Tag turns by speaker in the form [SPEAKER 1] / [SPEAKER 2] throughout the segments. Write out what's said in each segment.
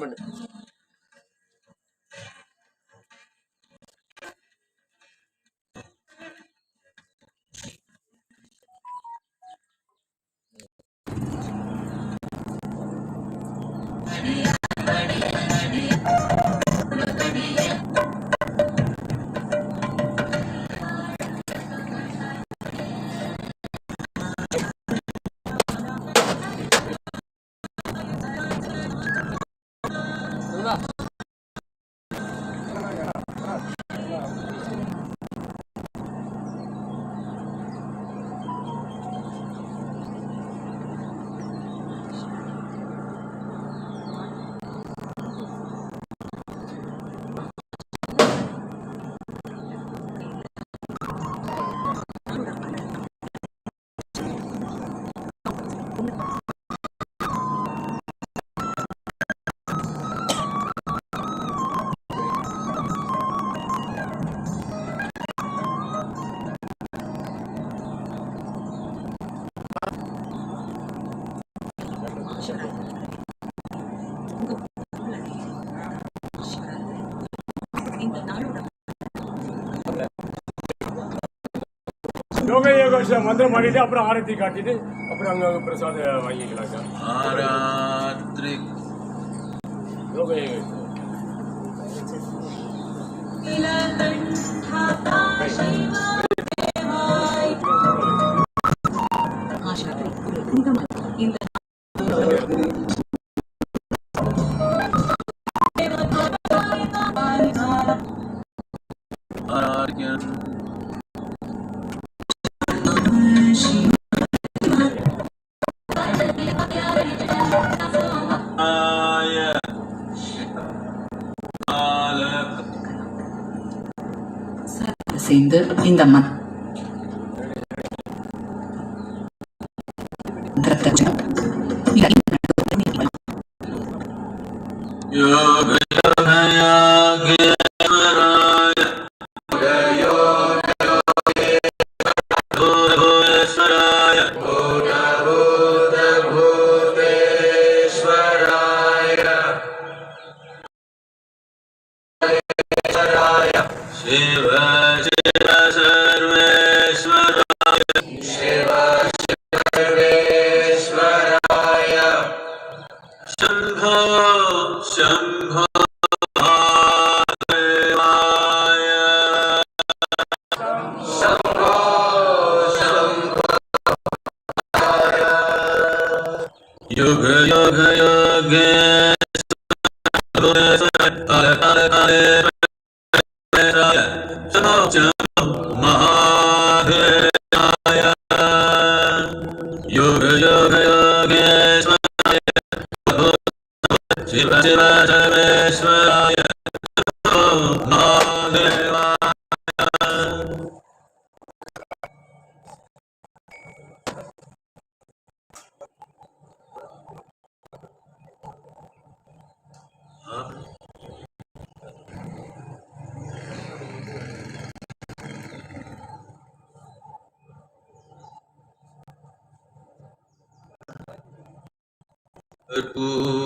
[SPEAKER 1] பண்ணு யோக யோக மந்திரம் பண்ணிட்டு அப்புறம் ஆரத்தி காட்டிட்டு அப்புறம் அங்க பிரசாதம் வாங்கிக்கலாங்க
[SPEAKER 2] ஆராத்ரி.
[SPEAKER 1] யோக யோக
[SPEAKER 2] ஆரார்யன்
[SPEAKER 3] சேர்ந்து இந்த மந்திரத்தை
[SPEAKER 2] யோக Sir. Good.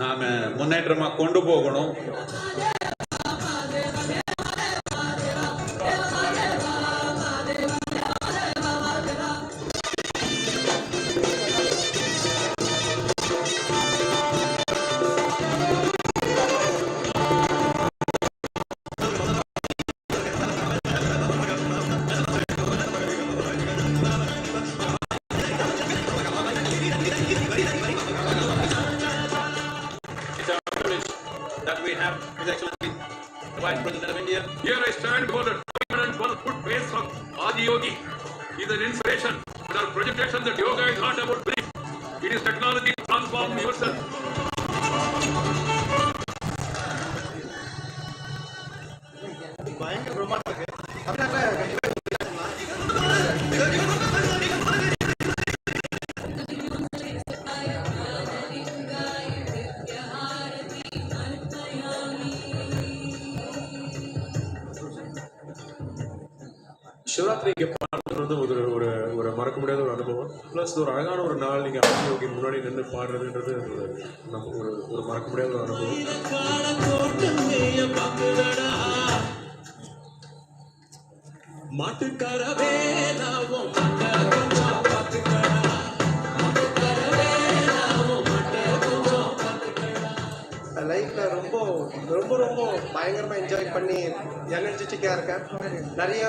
[SPEAKER 2] நாம் முன்னேற்றமாக கொண்டு போகணும்.
[SPEAKER 4] யாத்திரைக்கு பாடுறது வந்து ஒரு ஒரு ஒரு மறக்க முடியாத ஒரு அனுபவம். ப்ளஸ் ஒரு அழகான ஒரு நாள் நீங்கள் ஆசிரியருக்கு முன்னாடி நின்று பாடுறதுன்றது நம்ம ஒரு ஒரு மறக்க முடியாத ஒரு அனுபவம்.
[SPEAKER 5] மாட்டுக்காரவே
[SPEAKER 6] லைஃப்பில் ரொம்ப ரொம்ப ரொம்ப பயங்கரமாக என்ஜாய் பண்ணி எனர்ஜெட்டிக்காக இருக்கேன். நிறைய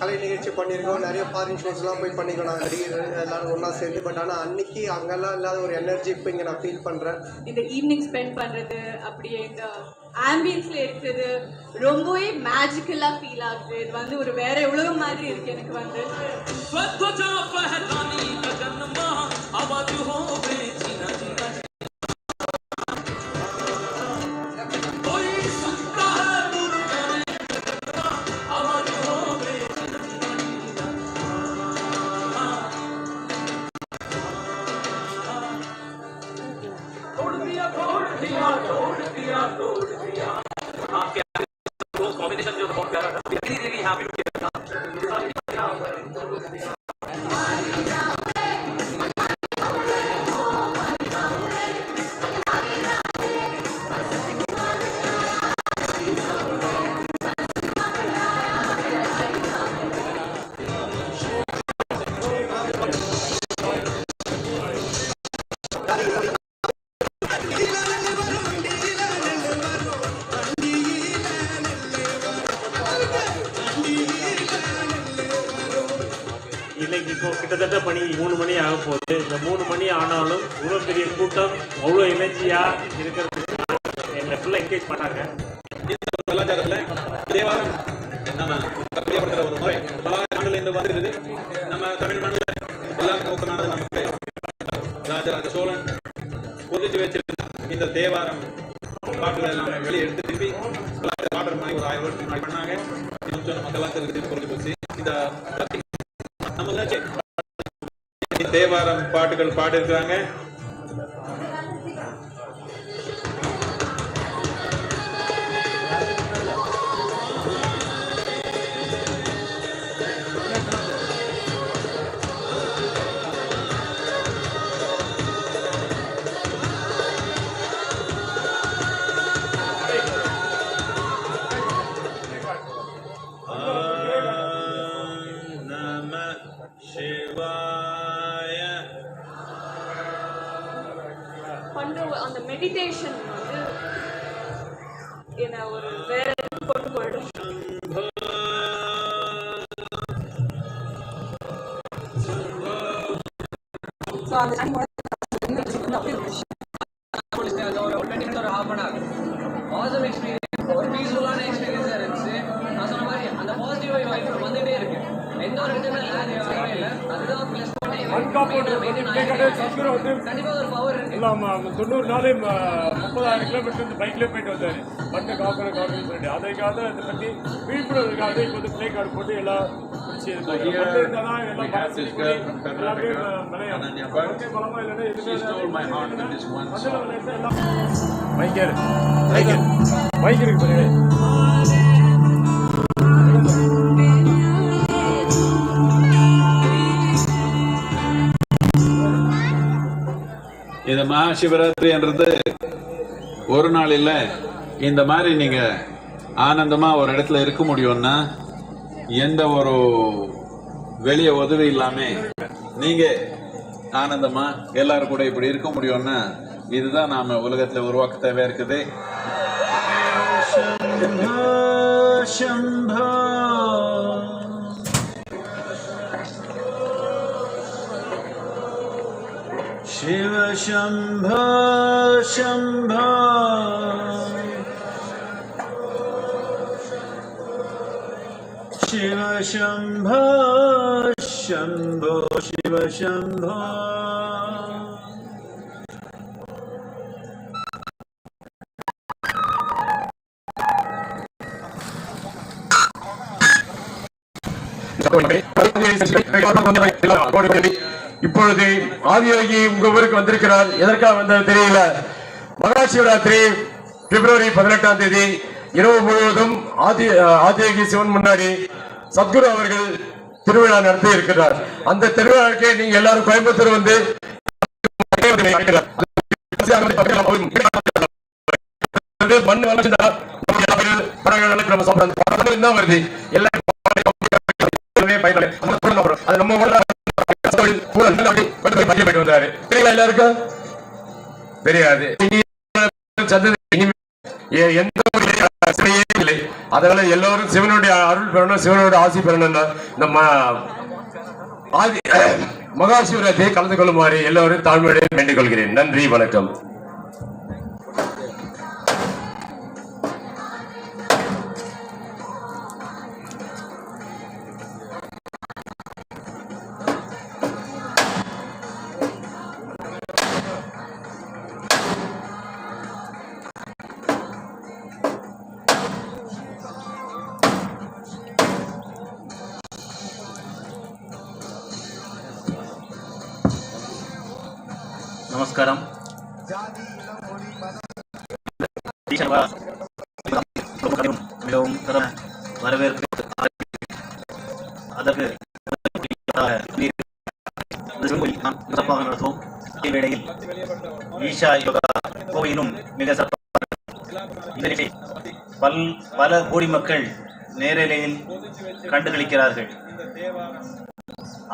[SPEAKER 6] கலை நிகழ்ச்சி பண்ணியிருக்கோம். நிறைய ஃபாரின் ஷோஸ்லாம் போய் பண்ணியிருக்கோம் நாங்கள் எல்லாரும் ஒன்றா சேர்ந்து. பட் ஆனால் அன்னைக்கு அங்கெல்லாம் இல்லாத ஒரு எனர்ஜி இப்போ இங்கே நான் ஃபீல் பண்ணுறேன்
[SPEAKER 7] இந்த ஈவினிங் ஸ்பெண்ட் பண்ணுறது அப்படியே இந்த ஆம்பியன்ஸில் இருக்கிறது ரொம்பவே மேஜிக்கலாக ஃபீல் ஆகுது. இது வந்து ஒரு வேற உலகம் மாதிரி இருக்கு எனக்கு வந்து.
[SPEAKER 2] happy
[SPEAKER 7] 그나마 மெடிடேஷன் வந்து என்ன ஒரு வேற
[SPEAKER 1] நாள் ம- முப்பதாயிரம் கிலோமீட்டர் இந்த பைக்லேயே போயிட்டு வந்தார். மண்ணை காக்கணும் காக்கணும்னு சொல்லிட்டு. அதுக்காக தான் இதை பற்றி விழிப்புணர்வுக்காக இப்போ வந்து பிளே கார்டு போட்டு எல்லாம் பிடிச்சி மண்ணு இருந்தால் தான்
[SPEAKER 8] இந்த மகாசிவராத்திரின்றது ஒரு நாள் இல்லை. இந்த மாதிரி நீங்க ஆனந்தமா ஒரு இடத்துல இருக்க முடியும்னா எந்த ஒரு வெளிய உதவி இல்லாம நீங்க ஆனந்தமா எல்லாரும் கூட இப்படி இருக்க முடியும்னா இதுதான் நாம உலகத்துல உருவாக்க தேவை இருக்குது. शिव शम्भ शम्भ शिव शम्भ शम्भो शिव शम्भो
[SPEAKER 1] இப்பொழுது ஆதியோகி உங்க ஊருக்கு வந்திருக்கிறார். எதற்காக வந்தது தெரியல. மகாசிவராத்திரி பிப்ரவரி பதினெட்டாம் தேதி இரவு முழுவதும் ஆதி ஆதியோகி சிவன் முன்னாடி சத்குரு அவர்கள் திருவிழா நடத்தி இருக்கிறார். அந்த திருவிழாவுக்கு நீங்க எல்லாரும் கோயம்புத்தூர் வந்து மண் வளர்ச்சி நம்ம என்ன வருது எல்லாம் வந்தாரு தெரியல தெரியாது. எந்த ஒரு இல்லை அதனால எல்லோரும் சிவனுடைய அருள் பெறணும் சிவனுடைய ஆசி பெறணும்னா நம்ம ஆதி மகா கலந்து கொள்ளுமாறு எல்லோரும் தாழ்மையுடன் வேண்டிக் கொள்கிறேன். நன்றி வணக்கம்.
[SPEAKER 9] இன்னும் பல கோடி மக்கள் நேரலையில் கண்டுகளிக்கிறார்கள்.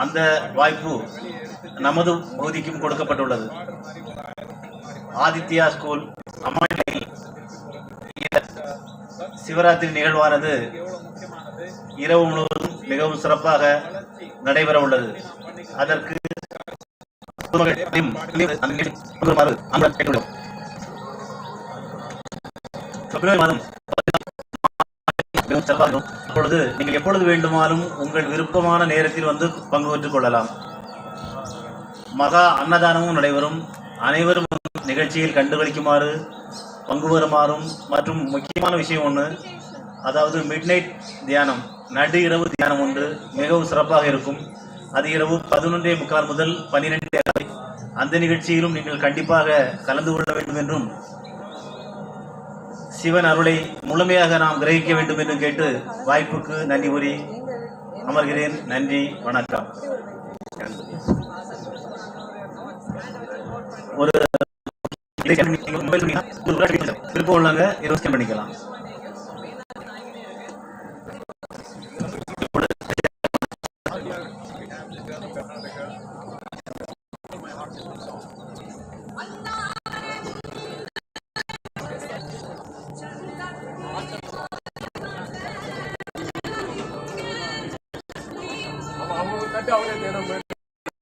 [SPEAKER 9] அந்த வாய்ப்பு நமது பகுதிக்கும் கொடுக்கப்பட்டுள்ளது. ஆதித்யா ஸ்கூல் அம்மாநிலையில் சிவராத்திரி நிகழ்வானது இரவு முழுவதும் மிகவும் சிறப்பாக நடைபெற உள்ளது அதற்கு பிப்ரவரி மாதம் மிகவும் அப்பொழுது நீங்கள் எப்பொழுது வேண்டுமானாலும் உங்கள் விருப்பமான நேரத்தில் வந்து பங்கு பெற்றுக் கொள்ளலாம். மகா அன்னதானமும் நடைபெறும். அனைவரும் நிகழ்ச்சியில் கண்டுகளிக்குமாறு பங்கு வருமாறும் மற்றும் முக்கியமான விஷயம் ஒன்று அதாவது மிட்நைட் தியானம். நடு இரவு தியானம் ஒன்று மிகவும் சிறப்பாக இருக்கும். அது இரவு பதினொன்றே முக்கால் முதல் பன்னிரெண்டு அந்த நிகழ்ச்சியிலும் நீங்கள் கண்டிப்பாக கலந்து கொள்ள வேண்டும் என்றும் சிவன் அருளை முழுமையாக நாம் கிரகிக்க வேண்டும் என்று கேட்டு வாய்ப்புக்கு நன்றி கூறி அமர்கிறேன் நன்றி வணக்கம் ஒரு மொபைல் பண்ணிக்கலாம்